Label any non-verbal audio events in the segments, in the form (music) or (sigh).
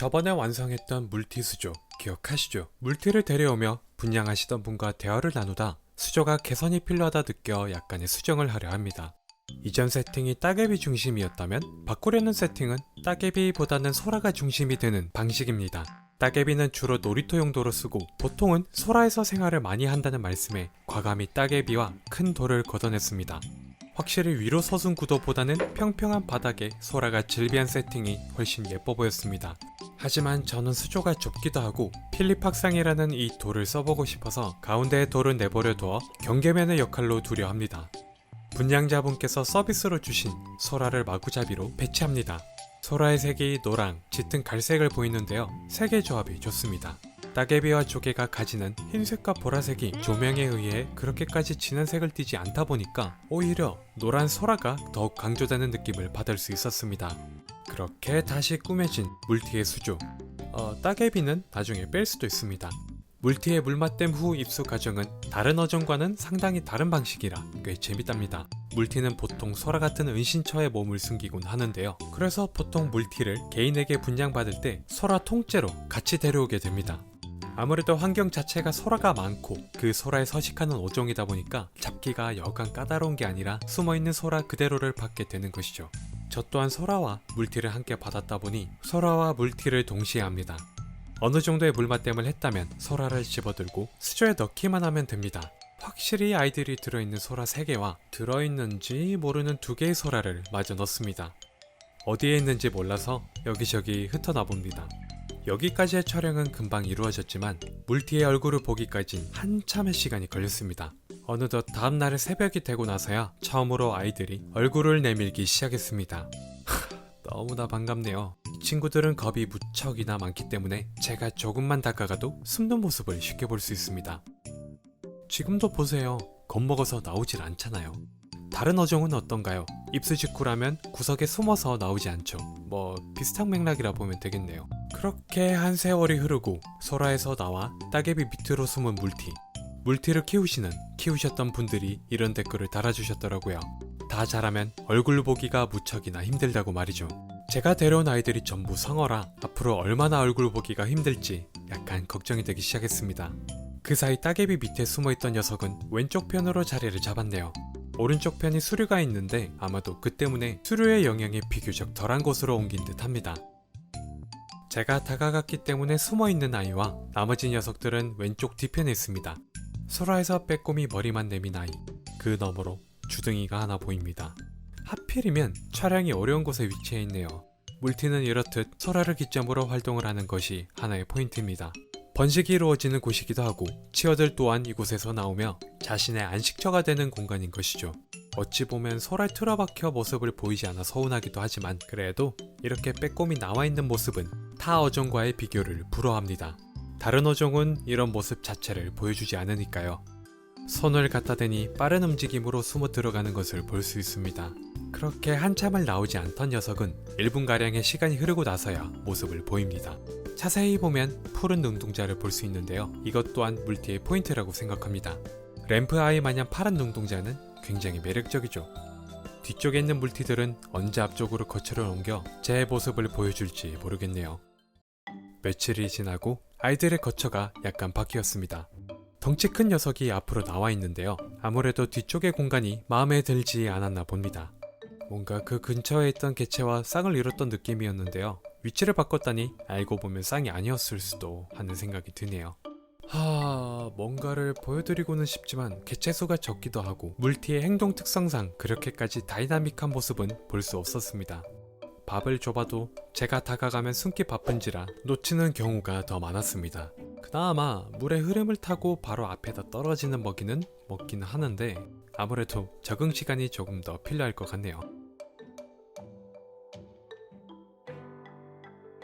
저번에 완성했던 물티 수조 기억하시죠? 물티를 데려오며 분양하시던 분과 대화를 나누다 수조가 개선이 필요하다 느껴 약간의 수정을 하려 합니다. 이전 세팅이 따개비 중심이었다면 바꾸려는 세팅은 따개비보다는 소라가 중심이 되는 방식입니다. 따개비는 주로 놀이터 용도로 쓰고 보통은 소라에서 생활을 많이 한다는 말씀에 과감히 따개비와 큰 돌을 걷어냈습니다. 확실히 위로 서순 구도보다는 평평한 바닥에 소라가 질비한 세팅이 훨씬 예뻐 보였습니다. 하지만 저는 수조가 좁기도 하고 필립 학상이라는 이 돌을 써보고 싶어서 가운데에 돌을 내버려 두어 경계면의 역할로 두려 합니다. 분양자분께서 서비스로 주신 소라를 마구잡이로 배치합니다. 소라의 색이 노랑, 짙은 갈색을 보이는데요. 색의 조합이 좋습니다. 따개비와 조개가 가지는 흰색과 보라색이 조명에 의해 그렇게까지 진한 색을 띠지 않다 보니까 오히려 노란 소라가 더욱 강조되는 느낌을 받을 수 있었습니다. 그렇게 다시 꾸며진 물티의 수조. 어, 따개비는 나중에 뺄 수도 있습니다. 물티의 물맛댐 후 입수 과정은 다른 어종과는 상당히 다른 방식이라 꽤 재밌답니다. 물티는 보통 소라 같은 은신처에 몸을 숨기곤 하는데요. 그래서 보통 물티를 개인에게 분양받을 때 소라 통째로 같이 데려오게 됩니다. 아무래도 환경 자체가 소라가 많고 그 소라에 서식하는 어종이다 보니까 잡기가 여간 까다로운 게 아니라 숨어있는 소라 그대로를 받게 되는 것이죠. 저 또한 소라와 물티를 함께 받았다 보니 소라와 물티를 동시에 합니다. 어느 정도의 물맛댐을 했다면 소라를 집어들고 수조에 넣기만 하면 됩니다. 확실히 아이들이 들어있는 소라 3개와 들어있는지 모르는 2개의 소라를 마저 넣습니다. 어디에 있는지 몰라서 여기저기 흩어나 봅니다. 여기까지의 촬영은 금방 이루어졌지만 물티의 얼굴을 보기까지 한참의 시간이 걸렸습니다. 어느덧 다음날 새벽이 되고 나서야 처음으로 아이들이 얼굴을 내밀기 시작했습니다. (laughs) 너무나 반갑네요. 이 친구들은 겁이 무척이나 많기 때문에 제가 조금만 다가가도 숨는 모습을 쉽게 볼 수 있습니다. 지금도 보세요. 겁먹어서 나오질 않잖아요. 다른 어종은 어떤가요? 입수 직후라면 구석에 숨어서 나오지 않죠. 뭐 비슷한 맥락이라 보면 되겠네요. 그렇게 한 세월이 흐르고 소라에서 나와 따개비 밑으로 숨은 물티. 물티를 키우시는 키우셨던 분들이 이런 댓글을 달아주셨더라고요. 다 자라면 얼굴 보기가 무척이나 힘들다고 말이죠. 제가 데려온 아이들이 전부 성어라 앞으로 얼마나 얼굴 보기가 힘들지 약간 걱정이 되기 시작했습니다. 그 사이 따개비 밑에 숨어있던 녀석은 왼쪽 편으로 자리를 잡았네요. 오른쪽 편이 수류가 있는데 아마도 그 때문에 수류의 영향이 비교적 덜한 곳으로 옮긴 듯 합니다. 제가 다가갔기 때문에 숨어있는 아이와 나머지 녀석들은 왼쪽 뒤편에 있습니다. 소라에서 빼꼼히 머리만 내민 아이. 그 너머로 주둥이가 하나 보입니다. 하필이면 촬영이 어려운 곳에 위치해 있네요. 물티는 이렇듯 소라를 기점으로 활동을 하는 것이 하나의 포인트입니다. 번식이 이루어지는 곳이기도 하고 치어들 또한 이곳에서 나오며 자신의 안식처가 되는 공간인 것이죠. 어찌 보면 소라에 틀어박혀 모습을 보이지 않아 서운하기도 하지만 그래도 이렇게 빼꼼히 나와 있는 모습은 타 어종과의 비교를 불허합니다. 다른 어종은 이런 모습 자체를 보여주지 않으니까요. 손을 갖다 대니 빠른 움직임으로 숨어 들어가는 것을 볼 수 있습니다. 그렇게 한참을 나오지 않던 녀석은 1분가량의 시간이 흐르고 나서야 모습을 보입니다. 자세히 보면 푸른 눈동자를 볼 수 있는데요. 이것 또한 물티의 포인트라고 생각합니다. 램프 아이 마냥 파란 눈동자는 굉장히 매력적이죠. 뒤쪽에 있는 물티들은 언제 앞쪽으로 거처를 옮겨 제 모습을 보여줄지 모르겠네요. 며칠이 지나고 아이들의 거처가 약간 바뀌었습니다. 덩치 큰 녀석이 앞으로 나와 있는데요. 아무래도 뒤쪽의 공간이 마음에 들지 않았나 봅니다. 뭔가 그 근처에 있던 개체와 쌍을 이뤘던 느낌이었는데요. 위치를 바꿨다니 알고 보면 쌍이 아니었을 수도 하는 생각이 드네요. 하... 뭔가를 보여드리고는 싶지만 개체 수가 적기도 하고 물티의 행동 특성상 그렇게까지 다이나믹한 모습은 볼 수 없었습니다. 밥을 줘봐도 제가 다가가면 숨기 바쁜지라 놓치는 경우가 더 많았습니다. 그나마 물의 흐름을 타고 바로 앞에다 떨어지는 먹이는 먹기는 하는데 아무래도 적응 시간이 조금 더 필요할 것 같네요.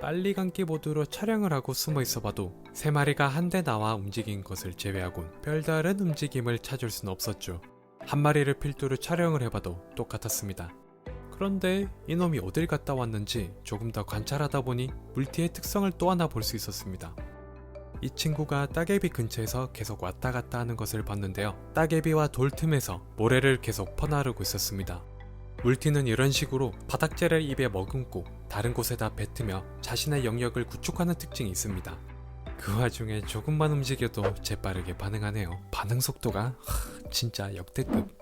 빨리 감기 모드로 촬영을 하고 숨어 있어봐도 세 마리가 한데 나와 움직인 것을 제외하곤 별다른 움직임을 찾을 수는 없었죠. 한 마리를 필두로 촬영을 해봐도 똑같았습니다. 그런데 이놈이 어딜 갔다 왔는지 조금 더 관찰하다 보니 물티의 특성을 또 하나 볼 수 있었습니다. 이 친구가 따개비 근처에서 계속 왔다 갔다 하는 것을 봤는데요. 따개비와 돌 틈에서 모래를 계속 퍼나르고 있었습니다. 물티는 이런 식으로 바닥재를 입에 머금고 다른 곳에다 뱉으며 자신의 영역을 구축하는 특징이 있습니다. 그 와중에 조금만 움직여도 재빠르게 반응하네요. 반응 속도가 하, 진짜 역대급.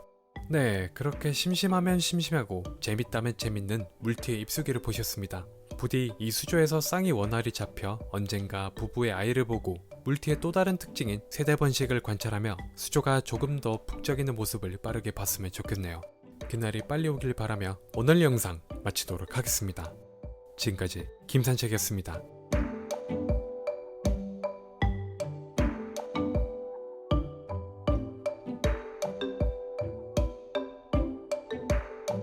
네, 그렇게 심심하면 심심하고 재밌다면 재밌는 물티의 입수기를 보셨습니다. 부디 이 수조에서 쌍이 원활히 잡혀 언젠가 부부의 아이를 보고 물티의 또 다른 특징인 세대 번식을 관찰하며 수조가 조금 더 북적이는 모습을 빠르게 봤으면 좋겠네요. 그날이 빨리 오길 바라며 오늘 영상 마치도록 하겠습니다. 지금까지 김산책이었습니다.